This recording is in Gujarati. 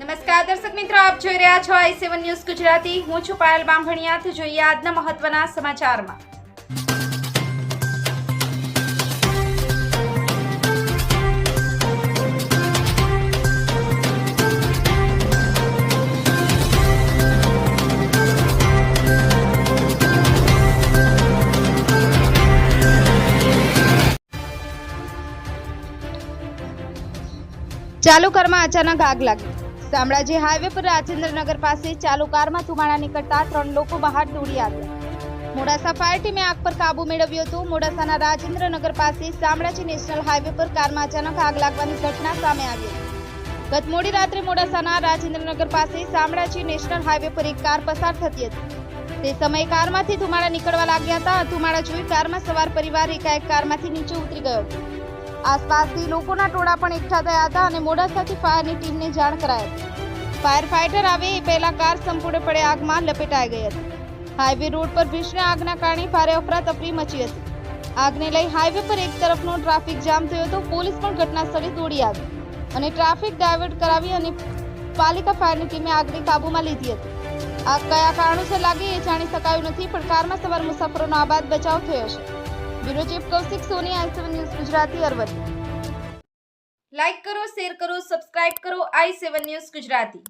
નમસ્કાર, દર્શક મિત્રો, આપ જોઈ રહ્યા છો આઈ સેવન ન્યૂઝ ગુજરાતી. હું છું પાયલ બામભણિયા તો જોઈએ આજના મહત્વના સમાચારમાં. ચાલુ કારમાં અચાનક આગ લાગી. શામળાજી હાઈવે પર રાજેન્દ્રનગર પાસે ચાલુ કારમાં ધુમાડા નીકળતા ત્રણ લોકો બહાર દોડી આવ્યા. મોડાસા ફાયર ટીમે આગ પર કાબુ મેળવ્યો હતો. મોડાસાના રાજેન્દ્રનગર પાસે શામળાજી નેશનલ હાઈવે પર કારમાં અચાનક આગ લાગવાની ઘટના સામે આવી ગત મોડી રાત્રે મોડાસાના રાજેન્દ્રનગર પાસે શામળાજી નેશનલ હાઈવે પર એક કાર પસાર થતી હતી. તે સમયે કારમાંથી ધુમાડા નીકળવા લાગ્યા હતા. ધુમાડા જોઈ કારમાં સવાર પરિવાર એકાએક કારમાંથી નીચે ઉતરી ગયો હતો. આસપાસથી લોકોના ટોળા પણ એકઠા થયા હતા અને મોડાસાથી ફાયરની ટીમને જાણ કરાઈ હતી. ફાયર ફાઈટર આવે એ પહેલા કાર સંપૂર્ણપણે આગમાં લપેટાઈ ગઈ હતી. હાઈવે રોડ પર ભીષણ આગના કારણે ભારે અફરાતફરી મચી હતી. આગને લઈ હાઈવે પર એક તરફનો ટ્રાફિક જામ થયો હતો. પોલીસ પણ ઘટના સ્થળે દોડી આવી અને ટ્રાફિક ડાયવર્ટ કરાવી અને પાલિકા ફાયરની ટીમે આગને કાબૂમાં લીધી હતી. આગ કયા કારણોસર લાગી એ જાણી શકાયું નથી, પણ કારમાં સવાર મુસાફરોનો આબાદ બચાવ થયો છે. Bureau chief Kaushik, Soni, I seven news, Gujarati, Aravalli. Like કરો શેર કરો સબસ્ક્રાઇબ કરો, આઈ સેવન ન્યૂઝ, ગુજરાતી.